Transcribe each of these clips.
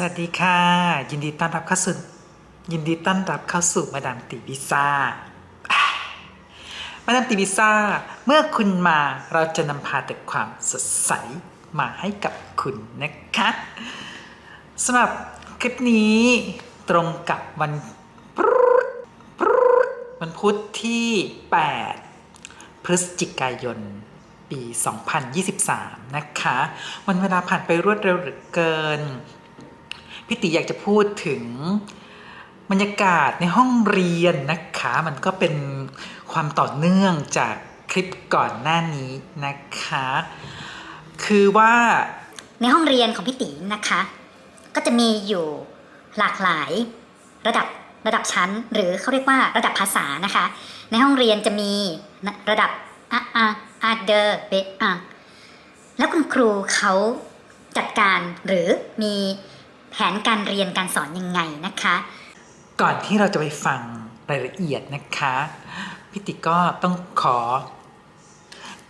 สวัสดีค่ะ ยินดีต้อนรับเข้าสู่ยินดีต้อนรับเข้าสู่มาดามตีวิซ่ามาดามตีวิซ่า เมื่อคุณมาเราจะนำพาแต่ความสดใสมาให้กับคุณนะคะสำหรับคลิปนี้ตรงกับวันวันพุธที่ 8 พฤศจิกายนปี 2023 นะคะ วันเวลาผ่านไปรวดเร็วเหลือเกิน พี่ติอยากจะพูดถึงบรรยากาศในห้องเรียนนะคะ มันก็เป็นความต่อเนื่องจากคลิปก่อนหน้านี้นะคะ คือว่าในห้องเรียนของพี่ตีนะคะ ก็จะมีอยู่หลากหลายระดับระดับชั้น หรือเขาเรียกว่าระดับภาษานะคะ ในห้องเรียนจะมีระดับอะอะอาเดอเบอะแล้วคุณครูเขาจัดการหรือมี แผนการเรียนการสอนยังไงนะคะ ก่อนที่เราจะไปฟังรายละเอียดนะคะพี่ติก็ต้องขอ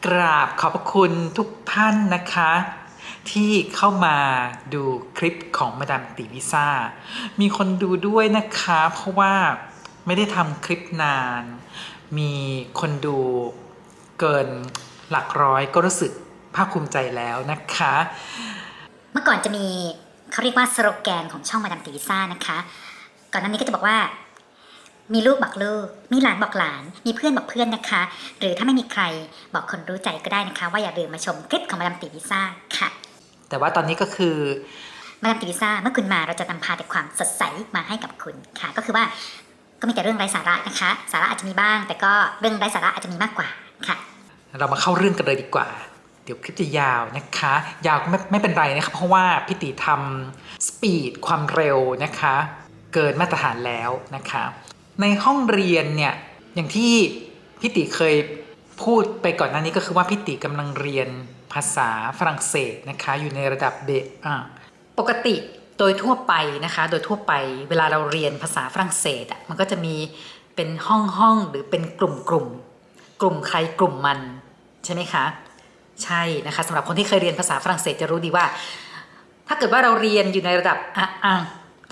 กราบขอบพระคุณทุกท่านนะคะ ที่เข้ามาดูคลิปของมาดามติวิซ่า มีคนดูด้วยนะคะ เพราะว่าไม่ได้ทำคลิปนาน มีคนดูเกินหลักร้อยก็รู้สึกภาคภูมิใจแล้วนะคะ เมื่อก่อนจะมี เขาเรียกว่าสโลแกนของช่องมาดามตีวิซ่านะคะ ก่อนหน้านี้ก็จะบอกว่า มีลูกบอกลูก มีหลานบอกหลาน มีเพื่อนบอกเพื่อนนะคะ หรือถ้าไม่มีใครบอกคนรู้ใจก็ได้นะคะ ว่าอย่าลืมมาชมคลิปของมาดามตีวิซ่าค่ะ แต่ว่าตอนนี้ก็คือมาดามตีวิซ่าเมื่อคุณมาเราจะนำพาแต่ความสดใสมาให้กับคุณค่ะ ก็คือว่าก็มีแต่เรื่องไร้สาระนะคะ สาระอาจจะมีบ้าง แต่ก็เรื่องไร้สาระอาจจะมีมากกว่าค่ะ เรามาเข้าเรื่องกันเลยดีกว่าเดี๋ยวคลิปจะยาวนะคะ ยาวก็ไม่ไม่เป็นไรนะคะเพราะว่าพี่ติทำสปีดความเร็วนะคะ เกินมาตรฐานแล้วนะคะ ในห้องเรียนเนี่ยอย่างที่พี่ติเคยพูดไปก่อนหน้านี้ก็คือว่าพี่ติกำลังเรียนภาษาฝรั่งเศสนะคะ อยู่ในระดับเบอ่ปกติโดยทั่วไปนะคะ โดยทั่วไปเวลาเราเรียนภาษาฝรั่งเศสอะมันก็จะมีเป็นห้องห้องหรือเป็นกลุ่มกลุ่มกลุ่มใครกลุ่มมันใช่ไหมคะ ใช่นะคะสำหรับคนที่เคยเรียนภาษาฝรั่งเศสจะรู้ดีว่า ถ้าเกิดว่าเราเรียนอยู่ในระดับอะอะ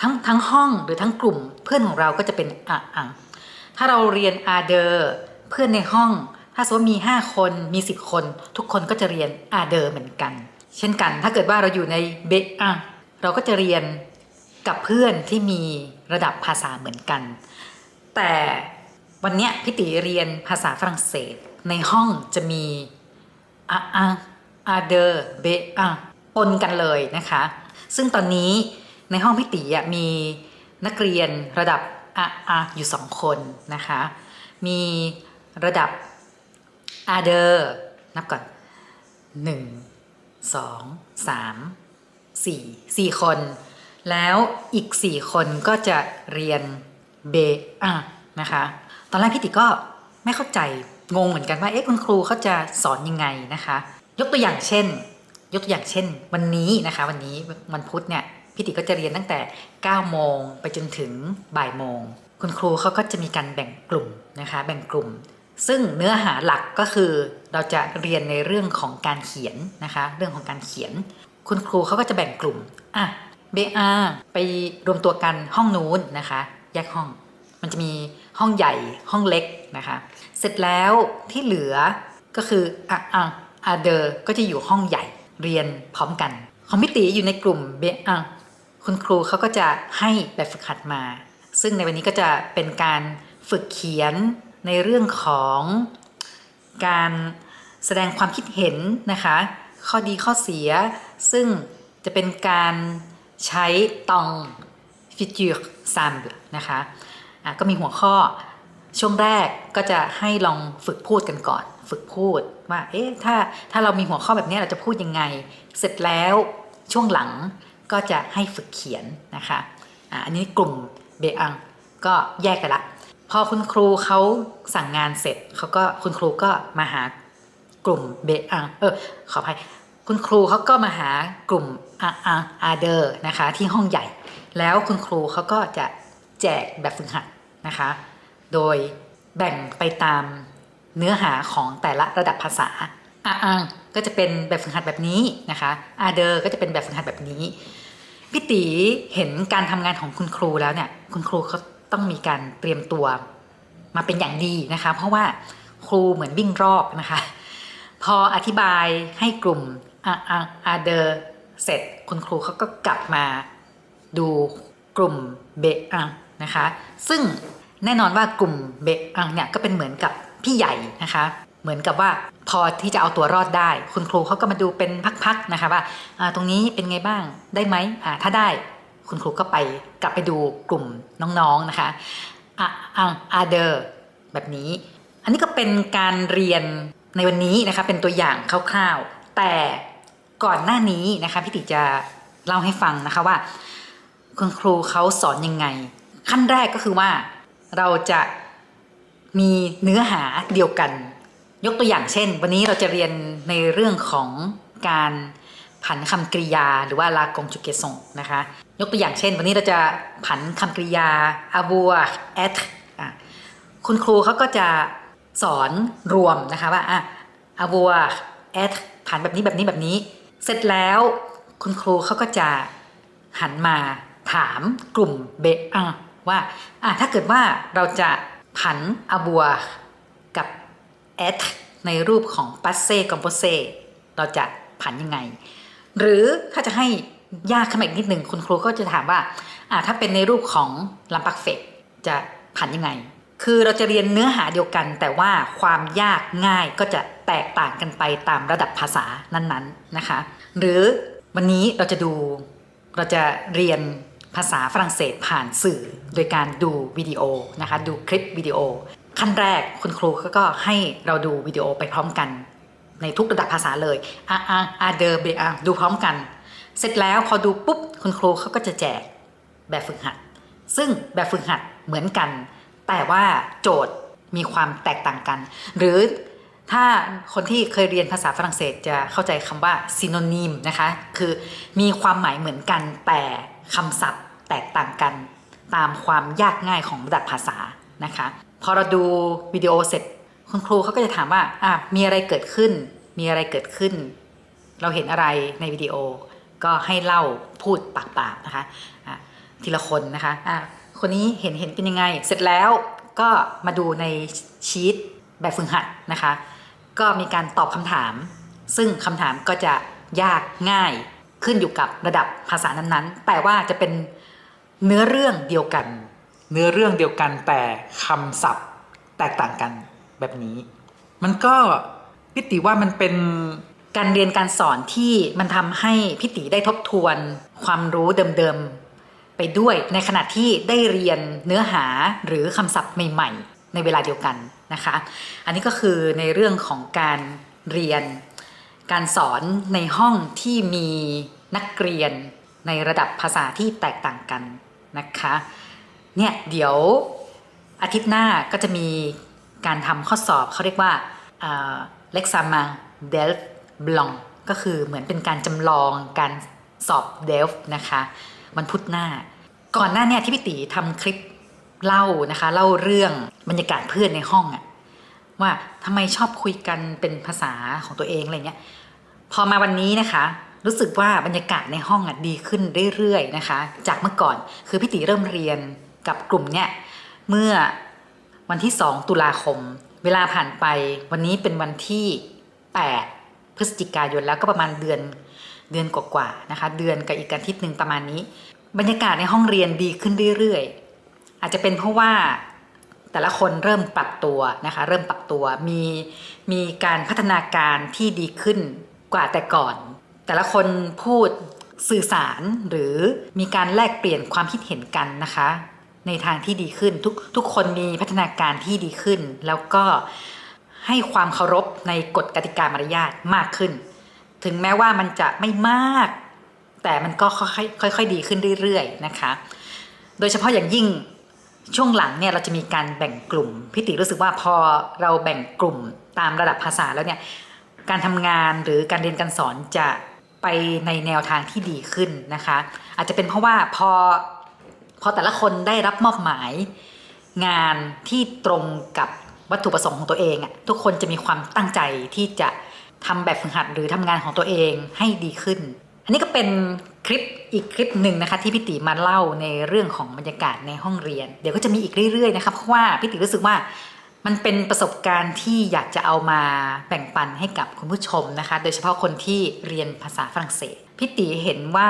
ทั้งทั้งห้องหรือทั้งกลุ่มเพื่อนของเราก็จะเป็นอะอะถ้าเราเรียนอาเดอร์เพื่อนในห้อง ถ้าสมมติมี 5 คนมี 10 คน ทุกคนก็จะเรียนอาเดอร์เหมือนกัน เช่นกัน ถ้าเกิดว่าเราอยู่ในเบอะเราก็จะเรียนกับเพื่อนที่มีระดับภาษาเหมือนกัน แต่วันเนี้ยพี่ติเรียนภาษาฝรั่งเศส ในห้องจะมี อะอะอาเดอร์เบอะปนกันเลยนะคะ ซึ่งตอนนี้ในห้องพี่ตีมีนักเรียนระดับอะอะอยู่สองคนนะคะ มีระดับอาเดอร์นับก่อนหนึ่งสองสามสี่สี่คน แล้วอีกสี่คนก็จะเรียนเบอะนะคะ ตอนแรกพี่ติก็ไม่เข้าใจ งงเหมือนกันว่าเอ๊ะคุณครูเขาจะสอนยังไงนะคะ ยกตัวอย่างเช่น ยกตัวอย่างเช่น วันนี้นะคะ วันนี้วันพุธเนี่ยพี่ติก็จะเรียนตั้งแต่ 9 โมงไปจนถึงบ่ายโมง คุณครูเขาก็จะมีการแบ่งกลุ่มนะคะ แบ่งกลุ่ม ซึ่งเนื้อหาหลักก็คือเราจะเรียนในเรื่องของการเขียนนะคะ เรื่องของการเขียน คุณครูเขาก็จะแบ่งกลุ่มอะเบอาไปรวมตัวกันห้องนู้นนะคะ แยกห้อง มันจะมีห้องใหญ่ห้องเล็กนะคะ เสร็จแล้วที่เหลือก็คืออะอะอาเดอร์ก็จะอยู่ห้องใหญ่เรียนพร้อมกันของพิตีอยู่ในกลุ่มเบอะคุณครูเขาก็จะให้แบบฝึกหัดมา ซึ่งในวันนี้ก็จะเป็นการฝึกเขียนในเรื่องของการแสดงความคิดเห็นนะคะ ข้อดีข้อเสีย ซึ่งจะเป็นการใช้ตอง futur simple นะคะ ก็มีหัวข้อช่วงแรกก็จะให้ลองฝึกพูดกันก่อน ฝึกพูดว่า เอ๊ะ ถ้า ถ้าเรามีหัวข้อแบบนี้เราจะพูดยังไง เสร็จแล้วช่วงหลังก็จะให้ฝึกเขียนนะคะอะอันนี้กลุ่มเบอังก็แยกกันละ พอคุณครูเขาสั่งงานเสร็จเขาก็คุณครูก็มาหากลุ่มเบอัง เออ ขออภัย คุณครูเขาก็มาหากลุ่มอาอาอาเดอร์นะคะที่ห้องใหญ่ แล้วคุณครูเขาก็จะแจกแบบฝึกหัด นะคะ โดยแบ่งไปตามเนื้อหาของแต่ละระดับภาษาอาอังก็จะเป็นแบบฝึกหัดแบบนี้นะคะอาเดอร์ก็จะเป็นแบบฝึกหัดแบบนี้พี่ตีเห็นการทำงานของคุณครูแล้วเนี่ยคุณครูเขาต้องมีการเตรียมตัวมาเป็นอย่างดีนะคะ เพราะว่าครูเหมือนวิ่งรอบนะคะ พออธิบายให้กลุ่มอาอาอาเดอร์เสร็จคุณครูเขาก็กลับมาดูกลุ่มเบอังนะคะ ซึ่ง แน่นอนว่ากลุ่มเบอังเนี่ยก็เป็นเหมือนกับพี่ใหญ่นะคะ เหมือนกับว่าพอที่จะเอาตัวรอดได้ คุณครูเขาก็มาดูเป็นพักๆนะคะว่าตรงนี้เป็นไงบ้างได้ไหมถ้าได้คุณครูก็ไปกลับไปดูกลุ่มน้องๆนะคะอะอังอาเดอร์แบบนี้ อันนี้ก็เป็นการเรียนในวันนี้นะคะเป็นตัวอย่างคร่าวๆ แต่ก่อนหน้านี้นะคะพี่ติจะเล่าให้ฟังนะคะว่า คุณครูเขาสอนยังไง ขั้นแรกก็คือว่า เราจะมีเนื้อหาเดียวกัน ยกตัวอย่างเช่น วันนี้เราจะเรียนในเรื่องของการผันคำกริยา หรือว่าลากงจุเกซงนะคะ ยกตัวอย่างเช่น วันนี้เราจะผันคำกริยาอาบัวแอทคุณครูเขาก็จะสอนรวมนะคะว่าอะอาบัวแอทผันแบบนี้แบบนี้แบบนี้ เสร็จแล้วคุณครูเขาก็จะหันมาถามกลุ่มเบอ ว่าอะถ้าเกิดว่าเราจะผันอาบัวกับ at ในรูปของ passe composé เราจะผันยังไง หรือถ้าจะให้ยากขึ้นมาอีกนิดหนึ่งคุณครูก็จะถามว่าอ่าถ้าเป็นในรูปของลัมปักเฟกจะผันยังไง คือเราจะเรียนเนื้อหาเดียวกัน แต่ว่าความยากง่ายก็จะแตกต่างกันไปตามระดับภาษานั้นๆนะคะ หรือวันนี้เราจะดูเราจะเรียน ภาษาฝรั่งเศสผ่านสื่อ โดยการดูวิดีโอนะคะดูคลิปวิดีโอ ขั้นแรกคุณครูเขาก็ให้เราดูวิดีโอไปพร้อมกัน ในทุกระดับภาษาเลยอาอาอาเดอเบอาดูพร้อมกัน เสร็จแล้วพอดูปุ๊บคุณครูเขาก็จะแจกแบบฝึกหัด ซึ่งแบบฝึกหัดเหมือนกัน แต่ว่าโจทย์มีความแตกต่างกัน หรือถ้าคนที่เคยเรียนภาษาฝรั่งเศสจะเข้าใจคำว่า synonym นะคะ คือมีความหมายเหมือนกันแต่คำศัพท์ แตกต่างกันตามความยากง่ายของระดับภาษานะคะ พอเราดูวิดีโอเสร็จคุณครูเขาก็จะถามว่าอะมีอะไรเกิดขึ้น มีอะไรเกิดขึ้น เราเห็นอะไรในวิดีโอ ก็ให้เล่าพูดปากเปล่านะคะะทีละคนนะคะะคนนี้เห็นเห็นเป็นยังไง เสร็จแล้วก็มาดูในชีตแบบฝึกหัดนะคะ ก็มีการตอบคำถาม ซึ่งคำถามก็จะยากง่ายขึ้นอยู่กับระดับภาษานั้นๆ แต่ว่าจะเป็น เนื้อเรื่องเดียวกัน เนื้อเรื่องเดียวกันแต่คำศัพท์แตกต่างกันแบบนี้ มันก็พิติว่ามันเป็นการเรียนการสอนที่มันทำให้พี่ตีได้ทบทวนความรู้เดิมๆไปด้วยในขณะที่ได้เรียนเนื้อหาหรือคำศัพท์ใหม่ๆ ในเวลาเดียวกันนะคะ อันนี้ก็คือในเรื่องของการเรียนการสอนในห้องที่มีนักเรียน ในระดับภาษาที่แตกต่างกันนะคะ เนี่ยเดี๋ยวอาทิตย์หน้าก็จะมีการทำข้อสอบเขาเรียกว่าเล็กซามาเดลบลองก็คือเหมือนเป็นการจำลองการสอบเดลฟ์นะคะวันพุธหน้า ก่อนหน้าเนี่ยที่พี่ตีทำคลิปเล่านะคะเล่าเรื่องบรรยากาศเพื่อนในห้องอะว่าทำไมชอบคุยกันเป็นภาษาของตัวเองอะไรเงี้ยพอมาวันนี้นะคะรู้สึกว่าบรรยากาศในห้องอะดีขึ้นเรื่อยๆนะคะ จากเมื่อก่อนคือพี่ติเริ่มเรียนกับกลุ่มเนี่ยเมื่อวันที่ 2 ตุลาคม เวลาผ่านไปวันนี้เป็นวันที่ 8 พฤศจิกายนแล้วก็ประมาณเดือนเดือนกว่าๆนะคะ เดือนกับอีกอาทิตย์หนึ่งประมาณนี้ บรรยากาศในห้องเรียนดีขึ้นเรื่อยๆ อาจจะเป็นเพราะว่าแต่ละคนเริ่มปรับตัวนะคะ เริ่มปรับตัวมีมีการพัฒนาการที่ดีขึ้นกว่าแต่ก่อน แต่ละคนพูดสื่อสารหรือมีการแลกเปลี่ยนความคิดเห็นกันนะคะ ในทางที่ดีขึ้นทุกทุกคนมีพัฒนาการที่ดีขึ้น แล้วก็ให้ความเคารพในกฎกติกามารยาทมากขึ้น ถึงแม้ว่ามันจะไม่มาก แต่มันก็ค่อยๆค่อยๆดีขึ้นเรื่อยๆนะคะ โดยเฉพาะอย่างยิ่งช่วงหลังเนี่ยเราจะมีการแบ่งกลุ่มพี่ติรู้สึกว่าพอเราแบ่งกลุ่มตามระดับภาษาแล้วเนี่ยการทำงานหรือการเรียนการสอนจะ ไปในแนวทางที่ดีขึ้นนะคะ อาจจะเป็นเพราะว่าพอพอแต่ละคนได้รับมอบหมายงานที่ตรงกับวัตถุประสงค์ของตัวเองอะทุกคนจะมีความตั้งใจที่จะทำแบบฝึกหัดหรือทำงานของตัวเองให้ดีขึ้น อันนี้ก็เป็นคลิปอีกคลิปหนึ่งนะคะ ที่พี่ติมาเล่าในเรื่องของบรรยากาศในห้องเรียน เดี๋ยวก็จะมีอีกเรื่อยๆนะคะเพราะว่าพี่ติรู้สึกว่า มันเป็นประสบการณ์ที่อยากจะเอามาแบ่งปันให้กับคุณผู้ชมนะคะ โดยเฉพาะคนที่เรียนภาษาฝรั่งเศสพี่ติเห็นว่า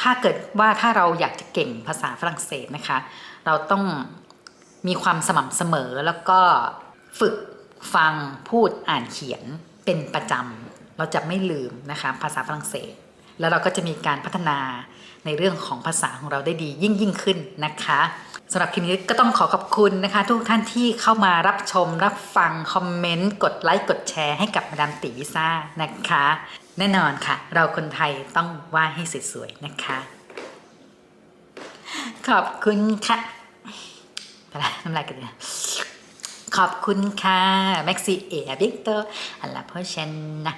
ถ้าเกิดว่าถ้าเราอยากจะเก่งภาษาฝรั่งเศสนะคะ เราต้องมีความสม่ำเสมอแล้วก็ฝึกฟังพูดอ่านเขียนเป็นประจำเราจะไม่ลืมนะคะภาษาฝรั่งเศส แล้วเราก็จะมีการพัฒนาในเรื่องของภาษาของเราได้ดียิ่งยิ่งขึ้นนะคะสำหรับคลิปนี้ก็ต้องขอขอบคุณนะคะ ทุกท่านที่เข้ามารับชมรับฟัง คอมเมนต์ กดไลค์กดแชร์ให้กับมาดามตีวิซ่านะคะ แน่นอนค่ะ เราคนไทยต้องว่าให้สวยๆนะคะ ขอบคุณค่ะไปละน้ำลายกันเลยขอบคุณค่ะแม็กซี่เอวิกเตอร์อัลลาโพชันนะ